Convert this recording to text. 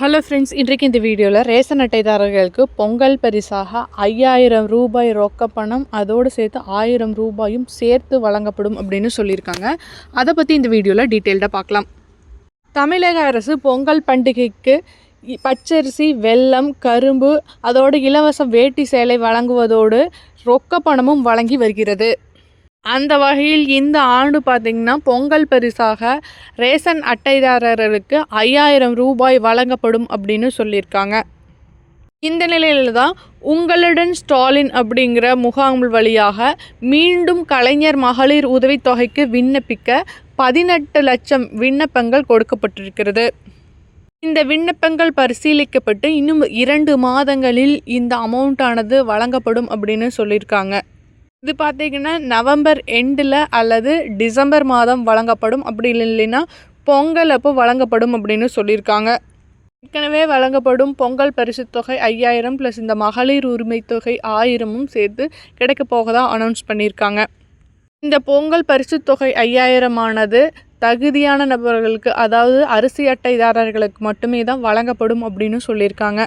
Hello friends இன்றைக்கு இந்த வீடியோவில் ரேஷன் அட்டைதாரர்களுக்கு பொங்கல் பரிசாக ஐயாயிரம் ரூபாய் ரொக்க பணம் அதோடு சேர்த்து ஆயிரம் ரூபாயும் சேர்த்து வழங்கப்படும் அப்படின்னு சொல்லியிருக்காங்க. அதை பற்றி இந்த வீடியோவில் டீட்டெயில்டாக பார்க்கலாம் தமிழக அரசு பொங்கல் பண்டிகைக்கு இ- பச்சரிசி வெல்லம் கரும்பு அதோடு இலவச வேட்டி சேலை வழங்குவதோடு ரொக்க பணமும் வழங்கி வருகிறது. அந்த வகையில் இந்த ஆண்டு பார்த்திங்கன்னா பொங்கல் பரிசாக ரேஷன் அட்டைதாரர்களுக்கு ஐயாயிரம் ரூபாய் வழங்கப்படும் அப்படின்னு சொல்லியிருக்காங்க. இந்த நிலையில் தான் உங்களுடன் ஸ்டாலின் அப்படிங்கிற முகாம் வழியாக மீண்டும் கலைஞர் மகளிர் உதவித்தொகைக்கு விண்ணப்பிக்க பதினெட்டு லட்சம் விண்ணப்பங்கள் கொடுக்கப்பட்டிருக்கிறது. இந்த விண்ணப்பங்கள் பரிசீலிக்கப்பட்டு இன்னும் இரண்டு மாதங்களில் இந்த அமௌண்ட்டானது வழங்கப்படும் அப்படின்னு சொல்லியிருக்காங்க. இது பார்த்தீங்கன்னா நவம்பர் எண்டில் அல்லது டிசம்பர் மாதம் வழங்கப்படும். அப்படி இல்லைன்னா பொங்கல் அப்போ வழங்கப்படும் அப்படின்னு சொல்லியிருக்காங்க. ஏற்கனவே வழங்கப்படும் பொங்கல் பரிசு தொகை ஐயாயிரம் ப்ளஸ் இந்த மகளிர் உரிமை தொகை ஆயிரமும் சேர்த்து கிடைக்க போகதான் அனௌன்ஸ் பண்ணியிருக்காங்க. இந்த பொங்கல் பரிசுத் தொகை ஐயாயிரமானது தகுதியான நபர்களுக்கு அதாவது அரிசி அட்டைதாரர்களுக்கு மட்டுமே தான் வழங்கப்படும் அப்படின்னு சொல்லியிருக்காங்க.